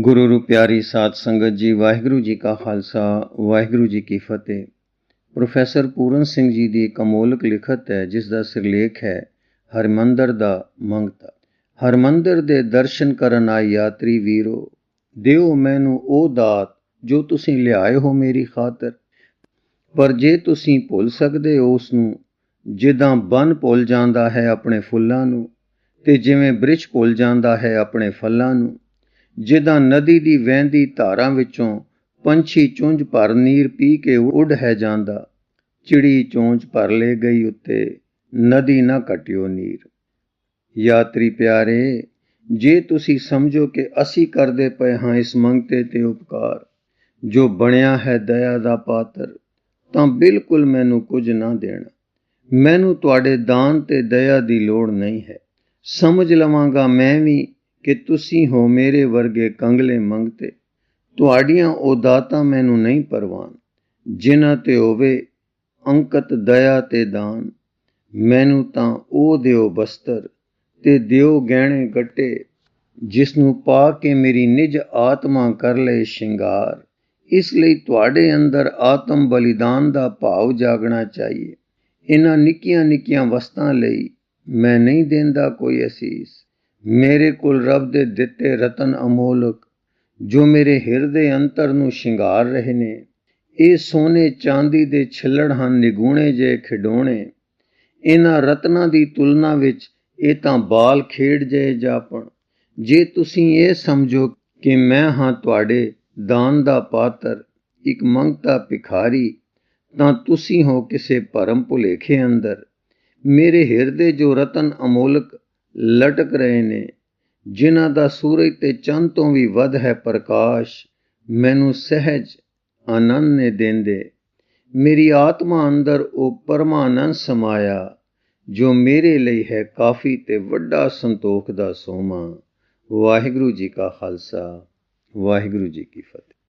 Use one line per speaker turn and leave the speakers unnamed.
ਗੁਰੂ ਰੂ ਪਿਆਰੀ ਸਾਧ ਸੰਗਤ ਜੀ, ਵਾਹਿਗੁਰੂ ਜੀ ਕਾ ਖਾਲਸਾ, ਵਾਹਿਗੁਰੂ ਜੀ ਕੀ ਫਤਿਹ। ਪ੍ਰੋਫੈਸਰ ਪੂਰਨ ਸਿੰਘ ਜੀ ਦੀ ਇੱਕ ਅਮੋਲਕ ਲਿਖਤ ਹੈ, ਜਿਸ ਦਾ ਸਿਰਲੇਖ ਹੈ, ਹਰਮੰਦਰ ਦਾ ਮੰਗਤਾ। ਹਰਮੰਦਰ ਦੇ ਦਰਸ਼ਨ ਕਰਨ ਆਏ ਯਾਤਰੀ ਵੀਰੋ, ਦਿਓ ਮੈਨੂੰ ਉਹ ਦਾਤ ਜੋ ਤੁਸੀਂ ਲਿਆਏ ਹੋ ਮੇਰੀ ਖਾਤਰ। ਪਰ ਜੇ ਤੁਸੀਂ ਭੁੱਲ ਸਕਦੇ ਹੋ ਉਸ ਨੂੰ ਜਿੱਦਾਂ ਬਨ ਭੁੱਲ ਜਾਂਦਾ ਹੈ ਆਪਣੇ ਫੁੱਲਾਂ ਨੂੰ, ਤੇ ਜਿਵੇਂ ਬ੍ਰਿਛ ਭੁੱਲ ਜਾਂਦਾ ਹੈ ਆਪਣੇ ਫਲਾਂ ਨੂੰ ਜਿੱਦਾਂ ਨਦੀ ਦੀ ਵਹਿੰਦੀ ਧਾਰਾਂ ਵਿੱਚੋਂ ਪੰਛੀ ਚੁੰਝ ਭਰ ਨੀਰ ਪੀ ਕੇ ਉੱਡ ਹੈ ਜਾਂਦਾ। ਚਿੜੀ ਚੋਂਚ ਭਰ ਲੈ ਗਈ ਉੱਤੇ, ਨਦੀ ਨਾ ਕਟਿਓ ਨੀਰ। ਯਾਤਰੀ ਪਿਆਰੇ, ਜੇ ਤੁਸੀਂ ਸਮਝੋ ਕਿ ਅਸੀਂ ਕਰਦੇ ਪਏ ਹਾਂ ਇਸ ਮੰਗਤੇ ਤੇ ਉਪਕਾਰ, ਜੋ ਬਣਿਆ ਹੈ ਦਇਆ ਦਾ ਪਾਤਰ, ਤਾਂ ਬਿਲਕੁਲ ਮੈਨੂੰ ਕੁਝ ਨਾ ਦੇਣਾ। ਮੈਨੂੰ ਤੁਹਾਡੇ ਦਾਨ ਤੇ ਦਇਆ ਦੀ ਲੋੜ ਨਹੀਂ ਹੈ। ਸਮਝ ਲਵਾਂਗਾ ਮੈਂ ਵੀ ਕਿ ਤੁਸੀਂ ਹੋ ਮੇਰੇ ਵਰਗੇ ਕੰਗਲੇ ਮੰਗਤੇ। ਤੁਹਾਡੀਆਂ ਉਹ ਦਾਤਾਂ ਮੈਨੂੰ ਨਹੀਂ ਪਰਵਾਨ, ਜਿਨ੍ਹਾਂ ਤੇ ਹੋਵੇ ਅੰਕਤ ਦਇਆ ਤੇ ਦਾਨ। ਮੈਨੂੰ ਤਾਂ ਉਹ ਦਿਓ ਬਸਤਰ ਤੇ ਦਿਓ ਗਹਿਣੇ ਗੱਟੇ ਜਿਸ ਨੂੰ ਪਾ ਕੇ ਮੇਰੀ ਨਿਜ ਆਤਮਾ ਕਰ ਲਏ ਸ਼ਿੰਗਾਰ। ਇਸ ਲਈ ਤੁਹਾਡੇ ਅੰਦਰ ਆਤਮ ਬਲੀਦਾਨ ਦਾ ਭਾਵ ਜਾਗਣਾ ਚਾਹੀਏ। ਇਹਨਾਂ ਨਿੱਕੀਆਂ ਨਿੱਕੀਆਂ ਵਸਤਾਂ ਲਈ ਮੈਂ ਨਹੀਂ ਦਿੰਦਾ ਕੋਈ ਅਸੀਸ। ਮੇਰੇ ਕੋਲ ਰੱਬ ਦੇ ਦਿੱਤੇ ਰਤਨ ਅਮੋਲਕ, ਜੋ ਮੇਰੇ ਹਿਰਦੇ ਅੰਤਰ ਨੂੰ ਸ਼ਿੰਗਾਰ ਰਹੇ ਨੇ। ਇਹ ਸੋਨੇ ਚਾਂਦੀ ਦੇ ਛਿੱਲੜ ਹਨ, ਨਿਗੂਣੇ ਜੇ ਖਿਡੌਣੇ। ਇਹਨਾਂ ਰਤਨਾਂ ਦੀ ਤੁਲਨਾ ਵਿੱਚ ਇਹ ਤਾਂ ਬਾਲ ਖੇਡ ਜੇ ਜਾਪਣ। ਜੇ ਤੁਸੀਂ ਇਹ ਸਮਝੋ ਕਿ ਮੈਂ ਹਾਂ ਤੁਹਾਡੇ ਦਾਨ ਦਾ ਪਾਤਰ, ਇੱਕ ਮੰਗਤਾ ਭਿਖਾਰੀ, ਤਾਂ ਤੁਸੀਂ ਹੋ ਕਿਸੇ ਭਰਮ ਭੁਲੇਖੇ ਅੰਦਰ। ਮੇਰੇ ਹਿਰਦੇ ਜੋ ਰਤਨ ਅਮੋਲਕ ਲਟਕ ਰਹੇ ਨੇ। ਜਿਨ੍ਹਾਂ ਦਾ ਸੂਰਜ ਤੇ ਚੰਦ ਤੋਂ ਵੀ ਵੱਧ ਹੈ ਪ੍ਰਕਾਸ਼, ਮੈਨੂੰ ਸਹਿਜ ਆਨੰਦ ਨੇ ਦਿੰਦੇ। ਮੇਰੀ ਆਤਮਾ ਅੰਦਰ ਉਹ ਪਰਮਾਨੰਦ ਸਮਾਇਆ, ਜੋ ਮੇਰੇ ਲਈ ਹੈ ਕਾਫੀ ਤੇ ਵੱਡਾ ਸੰਤੋਖ ਦਾ ਸੋਮਾ। ਵਾਹਿਗੁਰੂ ਜੀ ਕਾ ਖਾਲਸਾ, ਵਾਹਿਗੁਰੂ ਜੀ ਕੀ ਫਤਿਹ।